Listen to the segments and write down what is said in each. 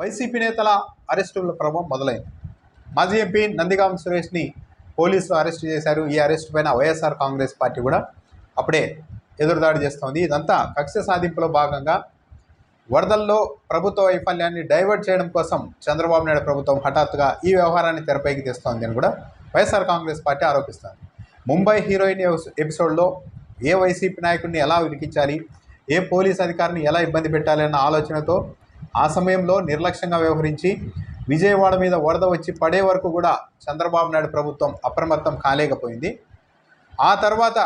YCP నేతల అరెస్టుల ప్రభావం మొదలైంది. మాజీ ఎంపీ నందిగాం సురేష్ని పోలీసులు అరెస్ట్ చేశారు. ఈ అరెస్ట్ పైన వైఎస్ఆర్ కాంగ్రెస్ పార్టీ కూడా అప్పుడే ఎదురుదాడి చేస్తోంది. ఇదంతా కక్ష సాధింపులో భాగంగా వరదల్లో ప్రభుత్వ వైఫల్యాన్ని డైవర్ట్ చేయడం కోసం చంద్రబాబు నాయుడు ప్రభుత్వం హఠాత్తుగా ఈ వ్యవహారాన్ని తెరపైకి తెస్తోంది అని కూడా వైఎస్ఆర్ కాంగ్రెస్ పార్టీ ఆరోపిస్తోంది. ముంబై హీరోయిన్ ఎపిసోడ్లో ఏ వైసీపీ నాయకుడిని ఎలా విడికించాలి ఏ పోలీస్ అధికారిని ఎలా ఇబ్బంది పెట్టాలి అన్న ఆలోచనతో ఆ సమయంలో నిర్లక్ష్యంగా వ్యవహరించి విజయవాడ మీద వరద వచ్చి పడే వరకు కూడా చంద్రబాబు నాయుడు ప్రభుత్వం అప్రమత్తం కాలేకపోయింది. ఆ తర్వాత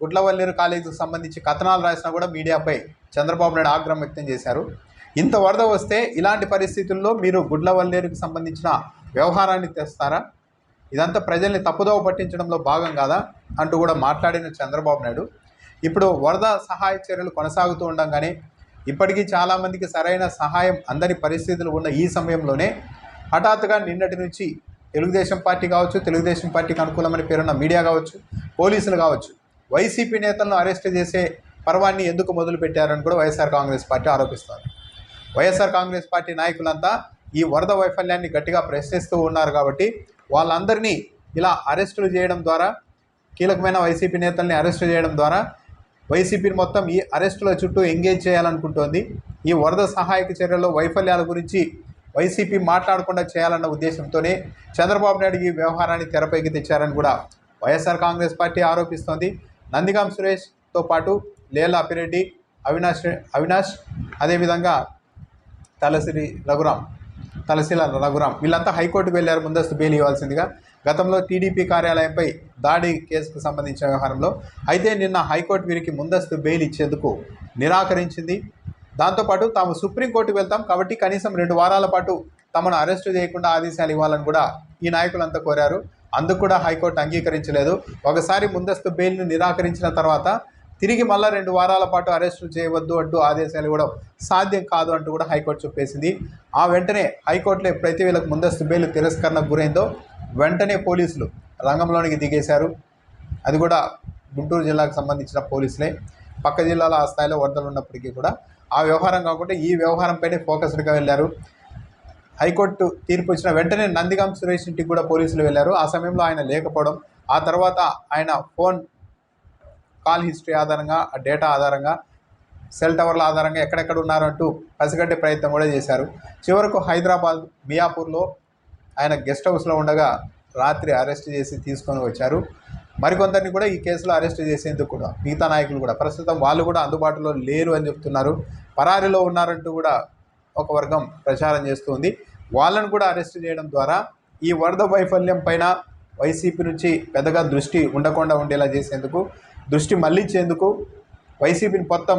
గుడ్లవల్లేరు కాలేజీకి సంబంధించి కథనాలు రాసినా కూడా మీడియాపై చంద్రబాబు నాయుడు ఆగ్రహం వ్యక్తం చేశారు. ఇంత వరద వస్తే ఇలాంటి పరిస్థితుల్లో మీరు గుడ్లవల్లేరుకి సంబంధించిన వ్యవహారాన్ని తెస్తారా? ఇదంతా ప్రజల్ని తప్పుదోవ పట్టించడంలో భాగం కాదా? అంటూ కూడా మాట్లాడిన చంద్రబాబు నాయుడు. ఇప్పుడు వరద సహాయ చర్యలు కొనసాగుతూ ఉండగానే ఇప్పటికీ చాలామందికి సరైన సహాయం అందని పరిస్థితులు ఉన్న ఈ సమయంలోనే హఠాత్తుగా నిన్నటి నుంచి తెలుగుదేశం పార్టీ కావచ్చు తెలుగుదేశం పార్టీకి అనుకూలమైన పేరున్న మీడియా కావచ్చు పోలీసులు కావచ్చు వైసీపీ నేతలను అరెస్ట్ చేసే పర్వాన్ని ఎందుకు మొదలుపెట్టారని కూడా వైఎస్ఆర్ కాంగ్రెస్ పార్టీ ఆరోపిస్తారు వైఎస్ఆర్ కాంగ్రెస్ పార్టీ నాయకులంతా ఈ వరద వైఫల్యాన్ని గట్టిగా ప్రశ్నిస్తూ ఉన్నారు కాబట్టి వాళ్ళందరినీ ఇలా అరెస్టులు చేయడం ద్వారా కీలకమైన వైసీపీ నేతల్ని అరెస్టు చేయడం ద్వారా వైసీపీని మొత్తం ఈ అరెస్టుల చుట్టూ ఎంగేజ్ చేయాలనుకుంటోంది. ఈ వరద సహాయక చర్యల్లో వైఫల్యాల గురించి వైసీపీ మాట్లాడకుండా చేయాలన్న ఉద్దేశంతోనే చంద్రబాబు నాయుడు ఈ వ్యవహారాన్ని తెరపైకి తెచ్చారని కూడా వైఎస్ఆర్ కాంగ్రెస్ పార్టీ ఆరోపిస్తోంది. నందిగాం సురేష్తో పాటు లేలా అపిరెడ్డి అవినాష్ అవినాష్ అదేవిధంగా తలసిరి రఘురాం తలసిల రఘురాం వీళ్ళంతా హైకోర్టుకు వెళ్ళారు. ముందస్తు బెయిల్ ఇవ్వాల్సిందిగా గతంలో టీడీపీ కార్యాలయంపై దాడి కేసుకు సంబంధించిన వ్యవహారంలో అయితే నిన్న హైకోర్టు వీరికి ముందస్తు బెయిల్ ఇచ్చేందుకు నిరాకరించింది. దాంతోపాటు తాము సుప్రీంకోర్టు వెళ్తాం కాబట్టి కనీసం రెండు వారాల పాటు తమను అరెస్టు చేయకుండా ఆదేశాలు ఇవ్వాలని కూడా ఈ నాయకులంతా కోరారు. అందుకు కూడా హైకోర్టు అంగీకరించలేదు. ఒకసారి ముందస్తు బెయిల్ను నిరాకరించిన తర్వాత తిరిగి మళ్ళా రెండు వారాల పాటు అరెస్టు చేయవద్దు అంటూ ఆదేశాలు ఇవ్వడం సాధ్యం కాదు అంటూ కూడా హైకోర్టు చెప్పేసింది. ఆ వెంటనే హైకోర్టులో ఎప్పుడైతే వీళ్ళకి ముందస్తు బెయిల్ తిరస్కరణకు గురైందో వెంటనే పోలీసులు రంగంలోనికి దిగేశారు. అది కూడా గుంటూరు జిల్లాకు సంబంధించిన పోలీసులే. పక్క జిల్లాలో ఆ స్థాయిలో వరదలు ఉన్నప్పటికీ కూడా ఆ వ్యవహారం కాకుండా ఈ వ్యవహారంపైనే ఫోకస్డ్గా వెళ్ళారు. హైకోర్టు తీర్పు వచ్చిన వెంటనే నందిగాం సురేష్ ఇంటికి కూడా పోలీసులు వెళ్ళారు. ఆ సమయంలో ఆయన లేకపోవడం ఆ తర్వాత ఆయన ఫోన్ కాల్ హిస్టరీ ఆధారంగా ఆ డేటా ఆధారంగా సెల్ టవర్ల ఆధారంగా ఎక్కడెక్కడ ఉన్నారంటూ పసిగట్టే ప్రయత్నం కూడా చేశారు. చివరకు హైదరాబాద్ మియాపూర్లో ఆయన గెస్ట్ హౌస్లో ఉండగా రాత్రి అరెస్ట్ చేసి తీసుకొని వచ్చారు. మరికొందరిని కూడా ఈ కేసులో అరెస్ట్ చేసేందుకు కూడా మిగతా నాయకులు కూడా ప్రస్తుతం వాళ్ళు కూడా అందుబాటులో లేరు అని చెప్తున్నారు. పరారిలో ఉన్నారంటూ కూడా ఒక వర్గం ప్రచారం చేస్తుంది. వాళ్ళను కూడా అరెస్ట్ చేయడం ద్వారా ఈ వరద వైఫల్యం పైన వైసీపీ నుంచి పెద్దగా దృష్టి ఉండకుండా ఉండేలా చేసేందుకు దృష్టి మళ్ళించేందుకు వైసీపీని మొత్తం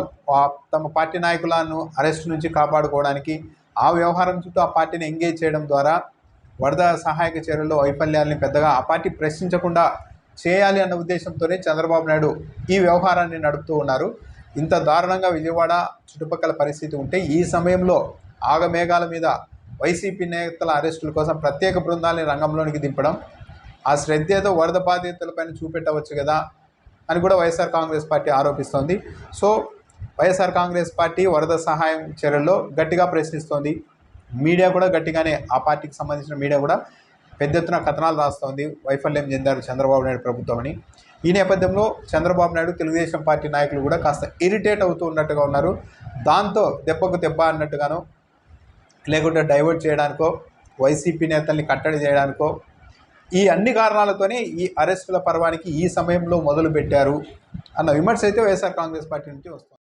తమ పార్టీ నాయకులను అరెస్ట్ నుంచి కాపాడుకోవడానికి ఆ వ్యవహారం చుట్టూ ఆ పార్టీని ఎంగేజ్ చేయడం ద్వారా వరద సహాయక చర్యల్లో వైఫల్యాల్ని పెద్దగా ఆ పార్టీ ప్రశ్నించకుండా చేయాలి అన్న ఉద్దేశంతోనే చంద్రబాబు నాయుడు ఈ వ్యవహారాన్ని నడుపుతూ ఉన్నారు. ఇంత దారుణంగా విజయవాడ చుట్టుపక్కల పరిస్థితి ఉంటే ఈ సమయంలో ఆగమేఘాల మీద వైసీపీ నేతల అరెస్టుల కోసం ప్రత్యేక బృందాలని రంగంలోనికి దింపడం ఆ శ్రద్ధేతో వరద బాధితులపైన చూపెట్టవచ్చు కదా అని కూడా వైఎస్ఆర్ కాంగ్రెస్ పార్టీ ఆరోపిస్తోంది. సో వైఎస్ఆర్ కాంగ్రెస్ పార్టీ వరద సహాయం చర్యల్లో గట్టిగా ప్రశ్నిస్తోంది. మీడియా కూడా గట్టిగానే ఆ పార్టీకి సంబంధించిన మీడియా కూడా పెద్ద ఎత్తున కథనాలు రాస్తోంది. వైఫల్యం చెందారు చంద్రబాబు నాయుడు ప్రభుత్వం అని. ఈ నేపథ్యంలో చంద్రబాబు నాయుడు తెలుగుదేశం పార్టీ నాయకులు కూడా కాస్త ఇరిటేట్ అవుతూ ఉన్నట్టుగా ఉన్నారు. దాంతో దెబ్బకు దెబ్బ అన్నట్టుగాను లేకుంటే డైవర్ట్ చేయడానికో వైసీపీ నేతల్ని కట్టడి చేయడానికో ఈ అన్ని కారణాలతోనే ఈ అరెస్టుల పర్వానికి ఈ సమయంలో మొదలు పెట్టారు అన్న విమర్శ అయితే వైఎస్ఆర్ కాంగ్రెస్ పార్టీ నుంచి వస్తుంది.